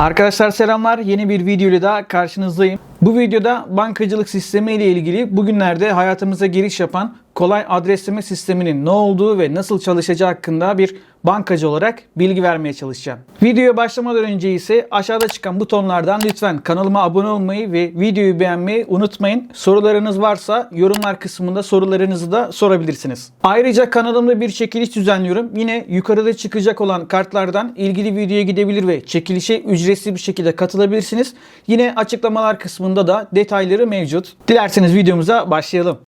Arkadaşlar selamlar. Yeni bir video ile daha karşınızdayım. Bu videoda bankacılık sistemi ile ilgili bugünlerde hayatımıza giriş yapan kolay adresleme sisteminin ne olduğu ve nasıl çalışacağı hakkında bir bankacı olarak bilgi vermeye çalışacağım. Videoya başlamadan önce ise aşağıda çıkan butonlardan lütfen kanalıma abone olmayı ve videoyu beğenmeyi unutmayın. Sorularınız varsa yorumlar kısmında sorularınızı da sorabilirsiniz. Ayrıca kanalımda bir çekiliş düzenliyorum. Yine yukarıda çıkacak olan kartlardan ilgili videoya gidebilir ve çekilişe ücretsiz bir şekilde katılabilirsiniz. Yine açıklamalar kısmında da detayları mevcut. Dilerseniz videomuza başlayalım.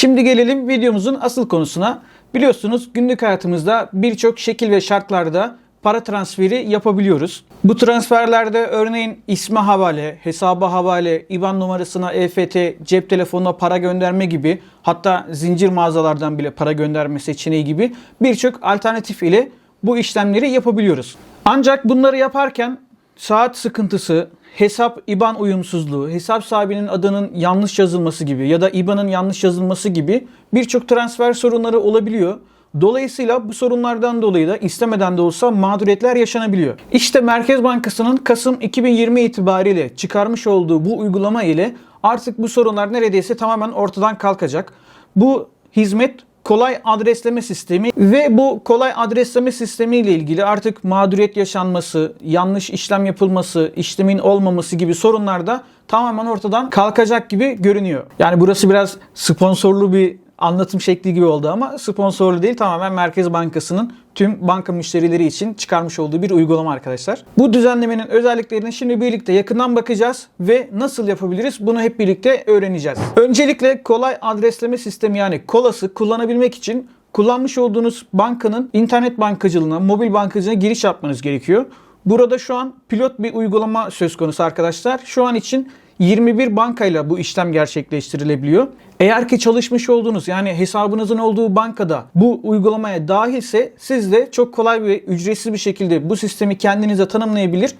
Şimdi gelelim videomuzun asıl konusuna. Biliyorsunuz günlük hayatımızda birçok şekil ve şartlarda para transferi yapabiliyoruz. Bu transferlerde örneğin isme havale, hesaba havale, IBAN numarasına EFT, cep telefonuna para gönderme gibi hatta zincir mağazalardan bile para gönderme seçeneği gibi birçok alternatif ile bu işlemleri yapabiliyoruz. Ancak bunları yaparken saat sıkıntısı, hesap IBAN uyumsuzluğu, hesap sahibinin adının yanlış yazılması gibi ya da IBAN'ın yanlış yazılması gibi birçok transfer sorunları olabiliyor. Dolayısıyla bu sorunlardan dolayı da istemeden de olsa mağduriyetler yaşanabiliyor. İşte Merkez Bankası'nın Kasım 2020 itibariyle çıkarmış olduğu bu uygulama ile artık bu sorunlar neredeyse tamamen ortadan kalkacak. Bu hizmet kolay adresleme sistemi ve bu kolay adresleme sistemi ile ilgili artık mağduriyet yaşanması, yanlış işlem yapılması, işlemin olmaması gibi sorunlar da tamamen ortadan kalkacak gibi görünüyor. Yani burası biraz sponsorlu bir anlatım şekli gibi oldu ama sponsorlu değil tamamen Merkez Bankası'nın tüm banka müşterileri için çıkarmış olduğu bir uygulama arkadaşlar. Bu düzenlemenin özelliklerini şimdi birlikte yakından bakacağız ve nasıl yapabiliriz bunu hep birlikte öğreneceğiz. Öncelikle kolay adresleme sistemi yani kolası kullanabilmek için kullanmış olduğunuz bankanın internet bankacılığına, mobil bankacılığına giriş yapmanız gerekiyor. Burada şu an pilot bir uygulama söz konusu arkadaşlar. Şu an için 21 bankayla bu işlem gerçekleştirilebiliyor. Eğer ki çalışmış olduğunuz yani hesabınızın olduğu bankada bu uygulamaya dahilse siz de çok kolay ve ücretsiz bir şekilde bu sistemi kendinize tanımlayabilir.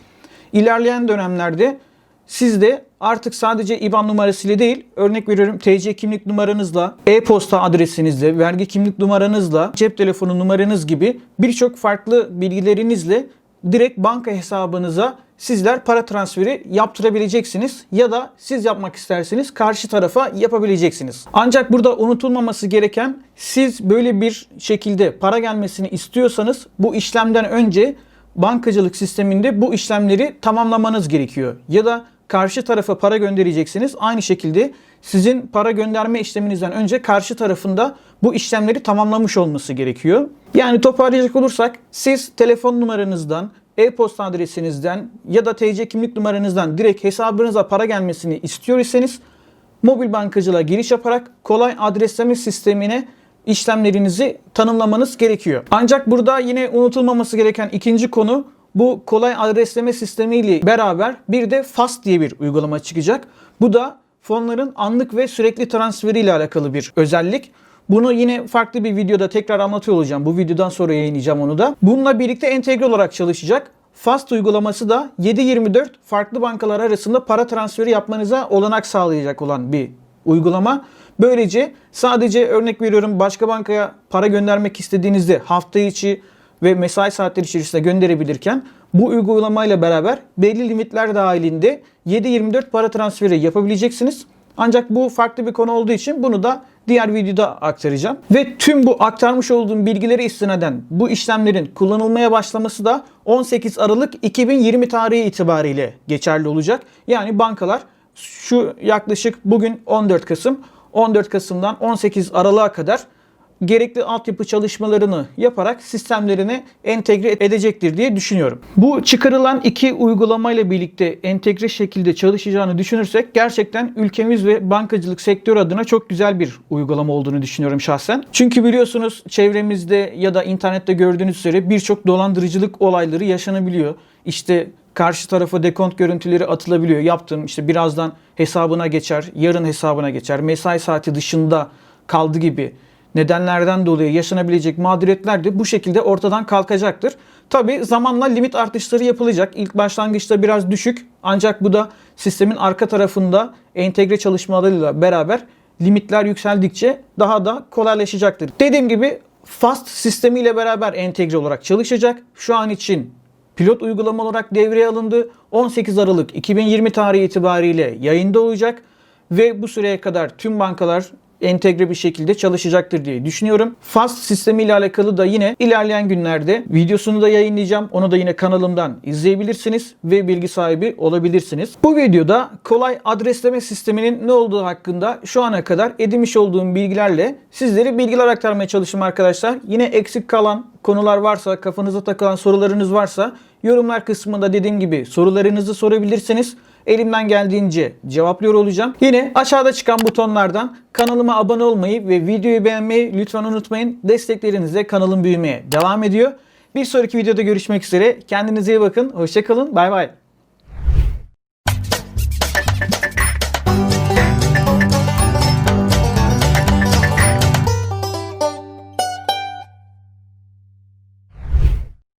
İlerleyen dönemlerde siz de artık sadece IBAN numarasıyla değil, örnek veriyorum TC kimlik numaranızla, e-posta adresinizle, vergi kimlik numaranızla, cep telefonu numaranız gibi birçok farklı bilgilerinizle direkt banka hesabınıza sizler para transferi yaptırabileceksiniz ya da siz yapmak isterseniz karşı tarafa yapabileceksiniz. Ancak burada unutulmaması gereken siz böyle bir şekilde para gelmesini istiyorsanız bu işlemden önce bankacılık sisteminde bu işlemleri tamamlamanız gerekiyor. Ya da karşı tarafa para göndereceksiniz. Aynı şekilde sizin para gönderme işleminizden önce karşı tarafında bu işlemleri tamamlamış olması gerekiyor. Yani toparlayacak olursak siz telefon numaranızdan, e-posta adresinizden ya da TC kimlik numaranızdan direkt hesabınıza para gelmesini istiyor iseniz mobil bankacılığa giriş yaparak kolay adresleme sistemine işlemlerinizi tanımlamanız gerekiyor. Ancak burada yine unutulmaması gereken ikinci konu bu kolay adresleme sistemiyle beraber bir de FAST diye bir uygulama çıkacak. Bu da fonların anlık ve sürekli transferi ile alakalı bir özellik. Bunu yine farklı bir videoda tekrar anlatıyor olacağım. Bu videodan sonra yayınlayacağım onu da. Bununla birlikte entegre olarak çalışacak. Fast uygulaması da 7-24 farklı bankalar arasında para transferi yapmanıza olanak sağlayacak olan bir uygulama. Böylece sadece örnek veriyorum başka bankaya para göndermek istediğinizde hafta içi ve mesai saatleri içerisinde gönderebilirken bu uygulamayla beraber belli limitler dahilinde 7-24 para transferi yapabileceksiniz. Ancak bu farklı bir konu olduğu için bunu da diğer videoda aktaracağım. Ve tüm bu aktarmış olduğum bilgileri istinaden bu işlemlerin kullanılmaya başlaması da 18 Aralık 2020 tarihi itibariyle geçerli olacak. Yani bankalar şu yaklaşık bugün 14 Kasım 14 Kasım'dan 18 Aralık'a kadar gerekli altyapı çalışmalarını yaparak sistemlerine entegre edecektir diye düşünüyorum. Bu çıkarılan iki uygulamayla birlikte entegre şekilde çalışacağını düşünürsek gerçekten ülkemiz ve bankacılık sektörü adına çok güzel bir uygulama olduğunu düşünüyorum şahsen. Çünkü biliyorsunuz çevremizde ya da internette gördüğünüz üzere birçok dolandırıcılık olayları yaşanabiliyor. İşte karşı tarafa dekont görüntüleri atılabiliyor. Yaptığım işte birazdan hesabına geçer, yarın hesabına geçer, mesai saati dışında kaldı gibi nedenlerden dolayı yaşanabilecek mağduriyetler de bu şekilde ortadan kalkacaktır. Tabi zamanla limit artışları yapılacak. İlk başlangıçta biraz düşük ancak bu da sistemin arka tarafında entegre çalışmalarıyla beraber limitler yükseldikçe daha da kolaylaşacaktır. Dediğim gibi FAST sistemiyle beraber entegre olarak çalışacak. Şu an için pilot uygulama olarak devreye alındı. 18 Aralık 2020 tarihi itibariyle yayında olacak ve bu süreye kadar tüm bankalar entegre bir şekilde çalışacaktır diye düşünüyorum. FAST sistemi ile alakalı da yine ilerleyen günlerde videosunu da yayınlayacağım. Onu da yine kanalımdan izleyebilirsiniz ve bilgi sahibi olabilirsiniz. Bu videoda kolay adresleme sisteminin ne olduğu hakkında şu ana kadar edinmiş olduğum bilgilerle sizlere bilgiler aktarmaya çalıştım arkadaşlar. Yine eksik kalan konular varsa, kafanıza takılan sorularınız varsa yorumlar kısmında dediğim gibi sorularınızı sorabilirsiniz. Elimden geldiğince cevaplıyor olacağım. Yine aşağıda çıkan butonlardan kanalıma abone olmayı ve videoyu beğenmeyi lütfen unutmayın. Desteklerinizle kanalım büyümeye devam ediyor. Bir sonraki videoda görüşmek üzere. Kendinize iyi bakın. Hoşçakalın. Bay bay.